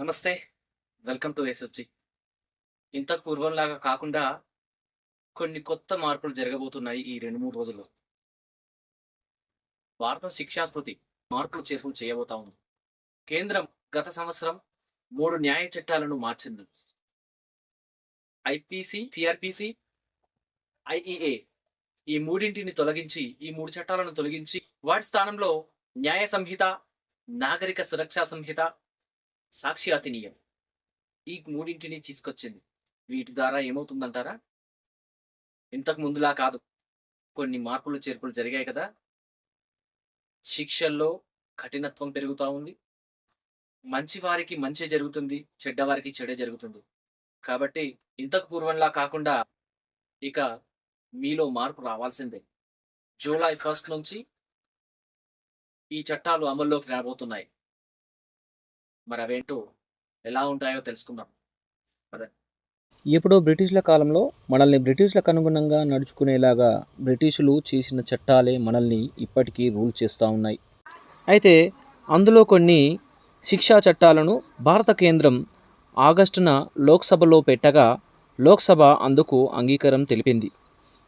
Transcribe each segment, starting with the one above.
నమస్తే welcome to SSG. ఇంత పూర్వంలాగా కాకుండా కొన్ని కొత్త మార్పులు జరగబోతున్నాయి ఈ రెండు మూడు రోజుల్లో. భారత శిక్షాస్మృతి మార్పులు చేర్పులు చేయబోతా ఉంది. కేంద్రం గత సంవత్సరం మూడు న్యాయ చట్టాలను మార్చింది. ఐపీసీ సిఆర్పిసి ఐఈఏ ఈ మూడింటిని తొలగించి ఈ మూడు చట్టాలను తొలగించి వాటి స్థానంలో న్యాయ సంహిత నాగరిక సురక్షా సంహిత సాక్షి అతినీయం ఈ మూడింటిని తీసుకొచ్చింది. వీటి ద్వారా ఏమవుతుందంటారా? ఇంతకు ముందులా కాదు. కొన్ని మార్పులు చేర్పులు జరిగాయి కదా? శిక్షల్లో కఠినత్వం పెరుగుతూ ఉంది. మంచి వారికి మంచి జరుగుతుంది చెడ్డవారికి చెడే జరుగుతుంది. కాబట్టి ఇంతకు పూర్వంలా కాకుండా ఇక మీలో మార్పు రావాల్సిందే. జూలై ఫస్ట్ నుంచి ఈ చట్టాలు అమల్లోకి రాబోతున్నాయి. మరి అవేంటో ఎలా ఉంటాయో తెలుసుకుందాం. ఇప్పుడు బ్రిటిష్ల కాలంలో మనల్ని బ్రిటిష్లకు అనుగుణంగా నడుచుకునేలాగా బ్రిటిషులు చేసిన చట్టాలే మనల్ని ఇప్పటికీ రూల్ చేస్తూ ఉన్నాయి. అయితే అందులో కొన్ని శిక్షా చట్టాలను భారత కేంద్రం ఆగస్టున లోక్సభలో పెట్టగా లోక్సభ అందుకు అంగీకారం తెలిపింది.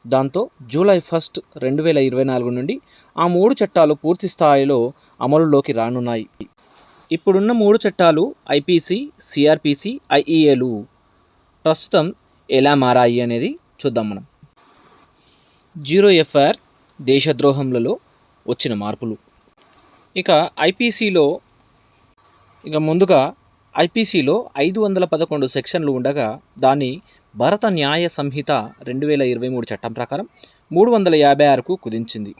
దాంతో జూలై ఫస్ట్ రెండు వేల ఇరవై నాలుగు నుండి ఆ మూడు చట్టాలు పూర్తి స్థాయిలో అమలులోకి రానున్నాయి. ఇప్పుడున్న మూడు చట్టాలు ఐపీసీ సిఆర్పిసి ఐఈఏలు ప్రస్తుతం ఎలా మారాయి అనేది చూద్దాం మనం. జీరో ఎఫ్ఐఆర్ దేశద్రోహంలలో వచ్చిన మార్పులు. ఇక ఐపీసీలో ఇక ముందుగా ఐపీసీలో ఐదు వందల పదకొండు సెక్షన్లు ఉండగా దాన్ని భారత న్యాయ సంహిత రెండు వేల ఇరవై మూడు చట్టం ప్రకారం మూడు వందల యాభై ఆరుకు కుదించింది.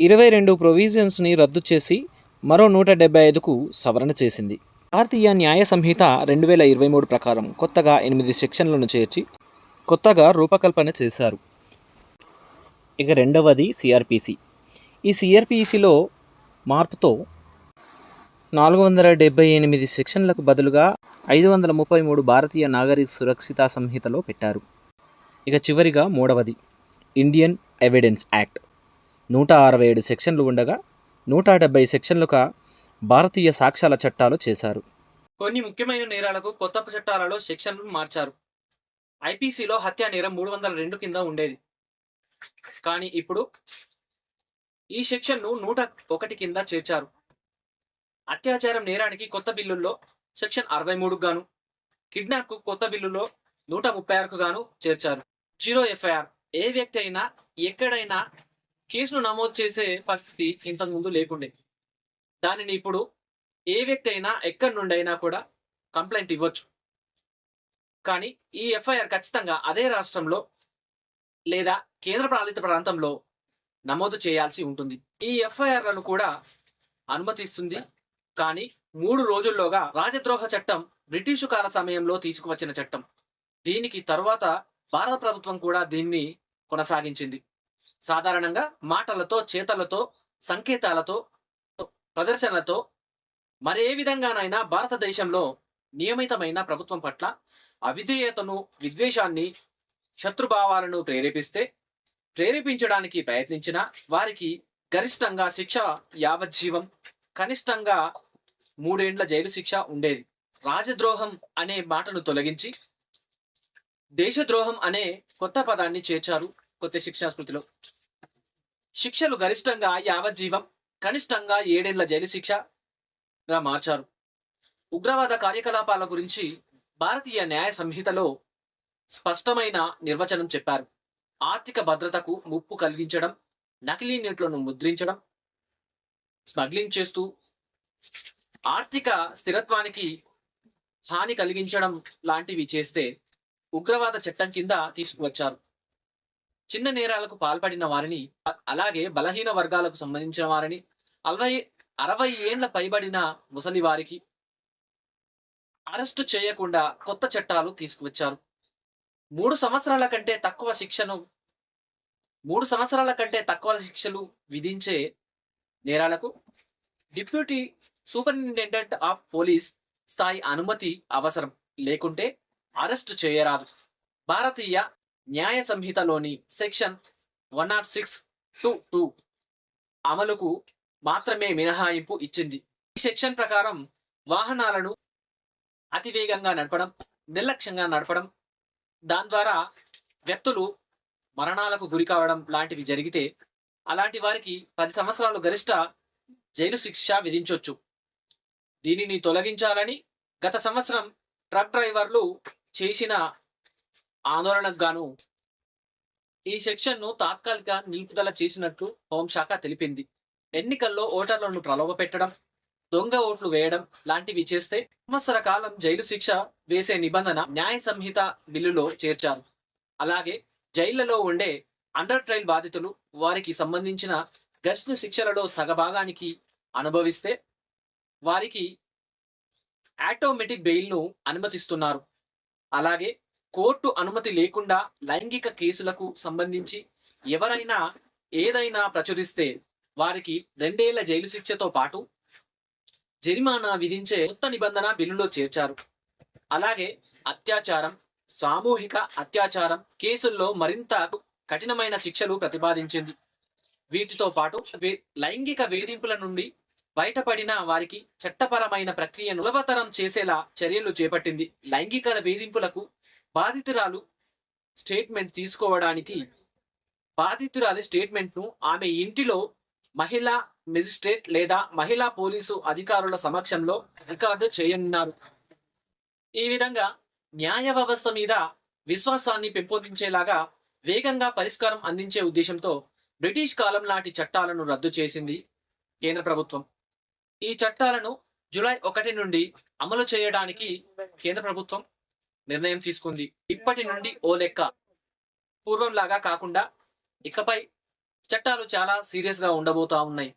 ఇరవై రెండు ప్రొవిజన్స్ని రద్దు చేసి మరో నూట డెబ్బై ఐదుకు సవరణ చేసింది. భారతీయ న్యాయ సంహిత రెండు వేల ఇరవై మూడు ప్రకారం కొత్తగా ఎనిమిది సెక్షన్లను చేర్చి కొత్తగా రూపకల్పన చేశారు. ఇక రెండవది సిఆర్పిసి. ఈ సిఆర్పిసిలో మార్పుతో నాలుగు వందల డెబ్బై ఎనిమిది సెక్షన్లకు బదులుగా ఐదు వందల ముప్పై మూడు భారతీయ నాగరిక సురక్షిత సంహితలో పెట్టారు. ఇక చివరిగా మూడవది ఇండియన్ ఎవిడెన్స్ యాక్ట్. నూట అరవై ఏడు సెక్షన్లు ఉండగా నూట డెబ్బై సెక్షన్లుగా భారతీయ సాక్ష్యాల చట్టాలు చేశారు. కొన్ని ముఖ్యమైన నేరాలకు కొత్త చట్టాలలో సెక్షన్లు మార్చారు. ఐపీసీలో హత్యా నేరం మూడు వందల రెండు కింద ఉండేది. కానీ ఇప్పుడు ఈ సెక్షన్ను నూట ఒకటి కింద చేర్చారు. అత్యాచారం నేరానికి కొత్త బిల్లుల్లో సెక్షన్ అరవై మూడుకు గాను కిడ్నాప్కు కొత్త బిల్లులో నూట ముప్పై ఆరుకు గాను చేర్చారు. జీరో ఎఫ్ఐఆర్ ఏ వ్యక్తి అయినా ఎక్కడైనా కేసును నమోదు చేసే పరిస్థితి ఇంతకు ముందు లేకుండే. దానిని ఇప్పుడు ఏ వ్యక్తి అయినా ఎక్కడి నుండి అయినా కూడా కంప్లైంట్ ఇవ్వచ్చు. కానీ ఈ ఎఫ్ఐఆర్ ఖచ్చితంగా అదే రాష్ట్రంలో లేదా కేంద్ర పాలిత ప్రాంతంలో నమోదు చేయాల్సి ఉంటుంది. ఈ ఎఫ్ఐఆర్లను కూడా అనుమతిస్తుంది. కానీ మూడు రోజుల్లోగా రాజద్రోహ చట్టం బ్రిటిషు కాల సమయంలో తీసుకువచ్చిన చట్టం. దీనికి తరువాత భారత ప్రభుత్వం కూడా దీన్ని కొనసాగించింది. సాధారణంగా మాటలతో చేతలతో సంకేతాలతో ప్రదర్శనలతో మరే విధంగానైనా భారతదేశంలో నియమితమైన ప్రభుత్వం పట్ల అవిధేయతను విద్వేషాన్ని శత్రుభావాలను ప్రేరేపిస్తే ప్రేరేపించడానికి ప్రయత్నించిన వారికి గరిష్టంగా శిక్ష యావజ్జీవం కనిష్టంగా మూడేండ్ల జైలు శిక్ష ఉండేది. రాజద్రోహం అనే మాటను తొలగించి దేశద్రోహం అనే కొత్త పదాన్ని చేర్చారు. కొత్త శిక్షణ స్మృతిలో. శిక్షలు గరిష్టంగా యావజ్జీవం కనిష్టంగా ఏడేళ్ళ జైలు శిక్షగా మార్చారు. ఉగ్రవాద కార్యకలాపాల గురించి భారతీయ న్యాయ సంహితలో స్పష్టమైన నిర్వచనం చెప్పారు. ఆర్థిక భద్రతకు ముప్పు కలిగించడం నకిలీ నోట్లను ముద్రించడం స్మగ్లింగ్ చేస్తూ ఆర్థిక స్థిరత్వానికి హాని కలిగించడం లాంటివి చేస్తే ఉగ్రవాద చట్టం కింద తీసుకువచ్చారు. చిన్న నేరాలకు పాల్పడిన వారిని అలాగే బలహీన వర్గాలకు సంబంధించిన వారిని అరవై అరవై ఏండ్ల పైబడిన ముసలి వారికి అరెస్టు చేయకుండా కొత్త చట్టాలు తీసుకువచ్చారు. మూడు సంవత్సరాల కంటే తక్కువ శిక్షను మూడు సంవత్సరాల కంటే తక్కువ శిక్షలు విధించే నేరాలకు డిప్యూటీ సూపరింటెండెంట్ ఆఫ్ పోలీస్ స్థాయి అనుమతి అవసరం లేకుంటే అరెస్టు చేయరాదు. Bharatiya Nyaya సంహితలోని section one nought six two two అమలుకు మాత్రమే మినహాయింపు ఇచ్చింది. ఈ సెక్షన్ ప్రకారం వాహనాలను అతివేగంగా నడపడం నిర్లక్ష్యంగా నడపడం దాని ద్వారా వ్యక్తులు మరణాలకు గురి కావడం లాంటివి జరిగితే అలాంటి వారికి పది సంవత్సరాలు గరిష్ట జైలు శిక్ష విధించవచ్చు దీనిని తొలగించాలని గత సంవత్సరం ట్రక్ డ్రైవర్లు చేసిన ఆందోళనకు గాను ఈ సెక్షన్ను తాత్కాలిక నిలుపుదల చేసినట్లు హోంశాఖ తెలిపింది. ఎన్నికల్లో ఓటర్లను ప్రలోభ పెట్టడం దొంగ ఓట్లు వేయడం లాంటివి చేస్తే సంవత్సర కాలం జైలు శిక్ష వేసే నిబంధన న్యాయ సంహిత బిల్లులో చేర్చారు. అలాగే జైళ్ళలో ఉండే అండర్ ట్రయల్ బాధితులు వారికి సంబంధించిన గస్ను శిక్షలలో సగభాగానికి అనుభవిస్తే వారికి ఆటోమేటిక్ బెయిల్ను అనుమతిస్తున్నారు. అలాగే కోర్టు అనుమతి లేకుండా లైంగిక కేసులకు సంబంధించి ఎవరైనా ఏదైనా ప్రచురిస్తే వారికి రెండేళ్ళ జైలు శిక్షతో పాటు జరిమానా విధించే కొత్త నిబంధన బిల్లులో చేర్చారు. అలాగే అత్యాచారం సామూహిక అత్యాచారం కేసుల్లో మరింత కఠినమైన శిక్షలు ప్రతిపాదించింది. వీటితో పాటు వే- లైంగిక వేధింపుల నుండి బయటపడిన వారికి చట్టపరమైన ప్రక్రియను సులభతరం చేసేలా చర్యలు చేపట్టింది. లైంగిక వేధింపులకు బాధితురాలు స్టేట్మెంట్ తీసుకోవడానికి బాధితురాలి స్టేట్మెంట్ను ఆమె ఇంటిలో మహిళా మెజిస్ట్రేట్ లేదా మహిళా పోలీసు అధికారుల సమక్షంలో రికార్డు చేయనున్నారు. ఈ విధంగా న్యాయ వ్యవస్థ మీద విశ్వాసాన్ని పెంపొందించేలాగా వేగంగా పరిష్కారం అందించే ఉద్దేశంతో బ్రిటిష్ కాలం నాటి చట్టాలను రద్దు చేసింది కేంద్ర ప్రభుత్వం. ఈ చట్టాలను జూలై ఒకటి నుండి అమలు చేయడానికి కేంద్ర ప్రభుత్వం నిర్ణయం తీసుకుంది. ఇప్పటి నుండి ఓ లెక్క. పూర్వంలాగా కాకుండా ఇకపై చట్టాలు చాలా సీరియస్గా ఉండబోతా ఉన్నాయి.